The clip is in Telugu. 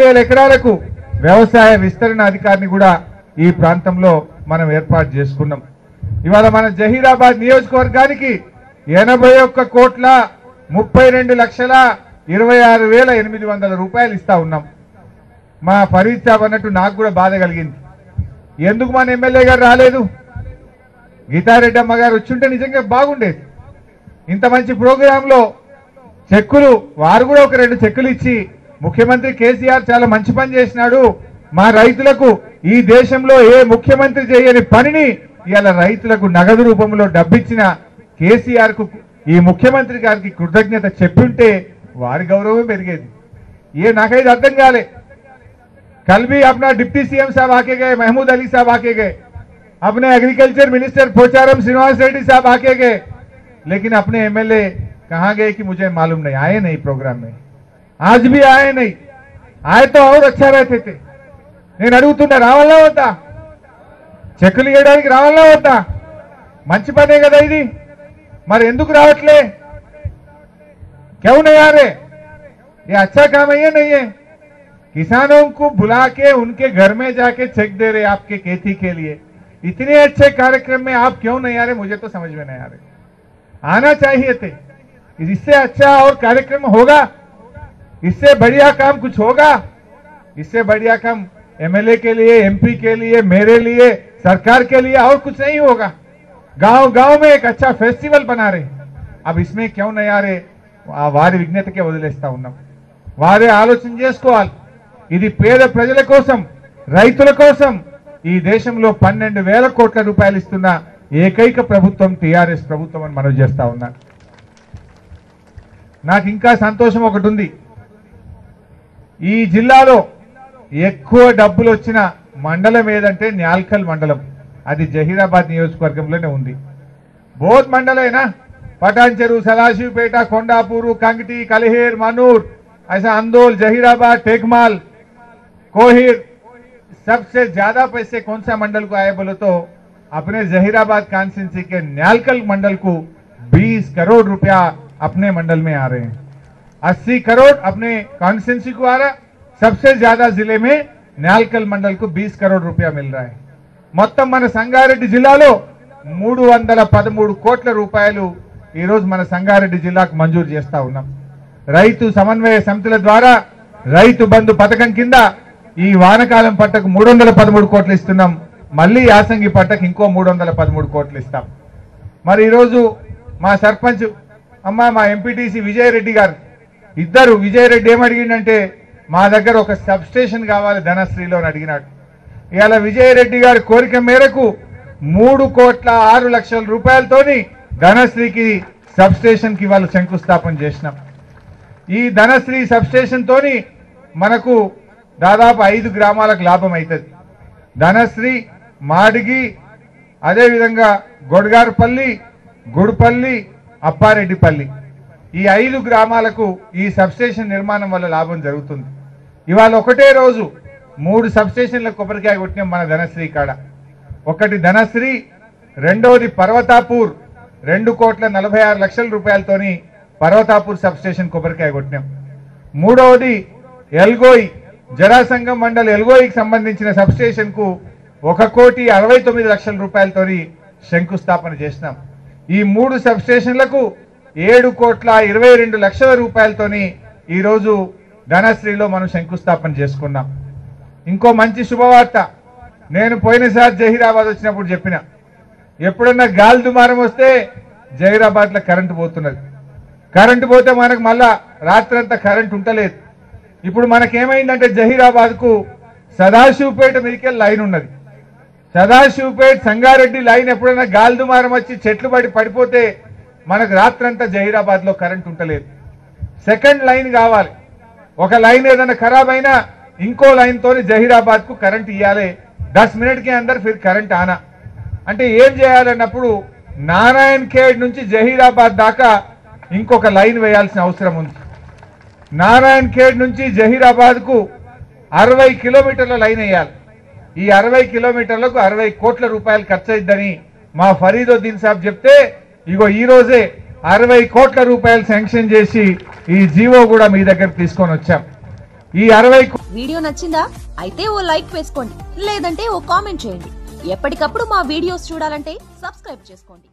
వేల ఎకరాలకు వ్యవసాయ విస్తరణ అధికారిని కూడా ఈ ప్రాంతంలో మనం ఏర్పాటు చేసుకున్నాం. ఇవాళ మన జహీరాబాద్ నియోజకవర్గానికి ఎనభై ఒక్క కోట్ల ముప్పై రెండు లక్షల ఇరవై ఆరు వేల ఎనిమిది వందల రూపాయలు ఇస్తా ఉన్నాం. మా ఫరీద్ సాబ్ అన్నట్టు నాకు కూడా బాధ కలిగింది. ఎందుకు మన ఎమ్మెల్యే గారు రాలేదు? గీతారెడ్డమ్మ గారు వచ్చుంటే నిజంగా బాగుండేది. ఇంత మంచి ప్రోగ్రాంలో చెక్కులు వారు కూడా ఒక రెండు చెక్కులు ఇచ్చి ముఖ్యమంత్రి కేసీఆర్ చాలా మంచి పని చేసినాడు. మా రైతులకు ఈ దేశంలో ఏ ముఖ్యమంత్రి చేయని పనిని ఇలా రైతులకు నగదు రూపంలో డబ్బిచ్చిన కేసీఆర్కు ఈ ముఖ్యమంత్రి గారికి కృతజ్ఞత చెప్పింటే వారి గౌరవం పెరిగేది. ఏ నాకైతే అర్థం కాలే. కల్బీ అప్నా డిప్టీ సీఎం సాబ్ ఆకే గే మహమూద్ అలీ సాబ్ ఆకే గే अपने एग्रीकल्चर मिनिस्टर पोचारम श्रीनिवास रेड्डी साहब आके गए लेकिन अपने एमएलए कहाँ गए कि मुझे मालूम नहीं आए नहीं प्रोग्राम में आज भी आए नहीं आए तो और अच्छा रहते थे నేను అడుగుతున్నా రావాలా వద్దా చెక్కులు ఇవ్వడానికి రావాలా వద్దా మంచి పనే కదా ఇది మరి ఎందుకు రావట్లే क्यों नहीं आ रहे ये अच्छा काम है या नहीं है किसानों को बुला के उनके घर में जाके चेक दे रहे आपके खेती के लिए इतने अच्छे कार्यक्रम में आप क्यों नहीं आ रहे मुझे तो समझ में नहीं आ रहे आना चाहिए थे इससे अच्छा और कार्यक्रम होगा इससे बढ़िया काम कुछ होगा इससे बढ़िया काम एमएलए के लिए एमपी के लिए मेरे लिए सरकार के लिए और कुछ नहीं होगा गांव गांव में एक अच्छा फेस्टिवल बना रहे अब इसमें क्यों नहीं आ रहे ఆ వారి విజ్ఞతకే వదిలేస్తా ఉన్నాం వారే ఆలోచన చేసుకోవాలి ఇది పేద ప్రజల కోసం రైతుల కోసం ఈ దేశంలో పన్నెండు వేల కోట్ల రూపాయలు ఇస్తున్న ఏకైక ప్రభుత్వం టీఆర్ఎస్ ప్రభుత్వం అని మనవి చేస్తా ఉన్నా. నాకు ఇంకా సంతోషం ఒకటి ఉంది. ఈ జిల్లాలో ఎక్కువ డబ్బులు వచ్చిన మండలం ఏదంటే న్యాల్కల్ మండలం. అది జహీరాబాద్ నియోజకవర్గంలోనే ఉంది. బోధ్ మండలైనా? పటాన్చెరు సలాశివపేట కొండాపూరు కంగిటి కలిహేర్ మనూర్ ఐసా అందోల్ జహీరాబాద్ టెక్మాల్ కోహీర్ सबसे ज्यादा पैसे कौन सा मंडल को आए बोले तो अपने जहीराबाद कॉन्स्टिट्यूंसी के न्यालकल मंडल को 20 करोड़ रुपया अपने मंडल में आ रहे हैं 80 करोड़ अपने कॉन्स्टिट्यूंसी को आ रहा सबसे ज्यादा जिले में न्यालकल मंडल को 20 करोड़ रुपया मिल रहा है మొత్తం మన సంగారెడ్డి జిల్లాలో మూడు వందల పదమూడు కోట్ల రూపాయలు ఈ రోజు మన సంగారెడ్డి జిల్లాకు మంజూరు చేస్తా ఉన్నాం రైతు సమన్వయ సమితుల ద్వారా రైతు బంధు పథకం కింద ఈ వానకాలం పంటకు మూడు వందల పదమూడు కోట్లు ఇస్తున్నాం. మళ్ళీ యాసంగి పంటకు ఇంకో మూడు వందల పదమూడు కోట్లు ఇస్తాం. మరి ఈరోజు మా సర్పంచ్ అమ్మ మా ఎంపీటీసీ విజయరెడ్డి గారు ఇద్దరు విజయరెడ్డి ఏమడిగిండంటే మా దగ్గర ఒక సబ్ స్టేషన్ కావాలి ధనశ్రీలో అని అడిగినాడు. ఇవాళ విజయరెడ్డి గారి కోరిక మేరకు మూడు కోట్ల ఆరు లక్షల రూపాయలతోని ధనశ్రీకి సబ్స్టేషన్కి వాళ్ళు శంకుస్థాపన చేసినాం. ఈ ధనశ్రీ సబ్ స్టేషన్తోని మనకు దాదాపు ఐదు గ్రామాలకు లాభం అవుతుంది ధనశ్రీ మాడిగి అదేవిధంగా గొడగారుపల్లి గుడిపల్లి అప్పారెడ్డిపల్లి. ఈ ఐదు గ్రామాలకు ఈ సబ్స్టేషన్ నిర్మాణం వల్ల లాభం జరుగుతుంది. ఇవాళ ఒకటే రోజు మూడు సబ్స్టేషన్ల కొబ్బరికాయ కొట్టినాం మన ధనశ్రీ కాడ. ఒకటి ధనశ్రీ రెండవది పర్వతాపూర్. రెండు కోట్ల నలభై ఆరు లక్షల రూపాయలతోని పర్వతాపూర్ సబ్స్టేషన్ కొబ్బరికాయ కొట్టినాం. మూడవది ఎల్గోయి. జరాసంగం మండల్ ఎల్గోయికి సంబంధించిన సబ్స్టేషన్కు కు ఒక కోటి అరవై తొమ్మిది లక్షల రూపాయలతోని శంకుస్థాపన చేసినాం. ఈ మూడు సబ్ స్టేషన్లకు ఏడు కోట్ల ఇరవై రెండు లక్షల రూపాయలతోని ఈరోజు ధనశ్రీలో మనం శంకుస్థాపన చేసుకున్నాం. ఇంకో మంచి శుభవార్త. నేను పోయినసారి జహీరాబాద్ వచ్చినప్పుడు చెప్పిన. ఎప్పుడన్నా గాలి దుమారం వస్తే జహీరాబాద్లో కరెంటు పోతున్నది. కరెంటు పోతే మనకు మళ్ళా రాత్రంతా కరెంటు ఉంటలేదు. ఇప్పుడు మనకేమైందంటే జహీరాబాద్కు సదాశివపేట మీదకే లైన్ ఉన్నది. సదాశివపేట సంగారెడ్డి లైన్ ఎప్పుడైనా గాల్దుమారం వచ్చి చెట్లు పడి పడిపోతే మనకు రాత్రంతా జహీరాబాద్లో కరెంట్ ఉంటలేదు సెకండ్ లైన్ కావాలి. ఒక లైన్ ఏదైనా ఖరాబ్ అయినా ఇంకో లైన్ తోని జహీరాబాద్కు కరెంట్ ఇవ్వాలి దస్ మినిట్కి అందరు ఫిర్ కరెంట్ ఆనా. అంటే ఏం చేయాలన్నప్పుడు నారాయణ్ ఖేడ్ నుంచి జహీరాబాద్ దాకా ఇంకొక లైన్ వేయాల్సిన అవసరం ఉంది. నారాయణ్ ఖేడ్ నుంచి జహీరాబాద్కు అరవై కిలోమీటర్ల లైన్ వేయాలి. ఈ అరవై కిలోమీటర్లకు అరవై కోట్ల రూపాయలు ఖర్చు అయిద్దని మా ఫరీదుద్దీన్ సాబ్ చెప్తే ఇగో ఈ రోజే అరవై కోట్ల రూపాయలు శాంక్షన్ చేసి ఈ జీవో కూడా మీ దగ్గర తీసుకొని వచ్చాం. ఈ అరవై వీడియో నచ్చిందా? అయితే ఓ లైక్ వేసుకోండి. లేదంటే ఓ కామెంట్ చేయండి. ఎప్పటికప్పుడు మా వీడియోస్ చూడాలంటే సబ్స్క్రైబ్ చేసుకోండి.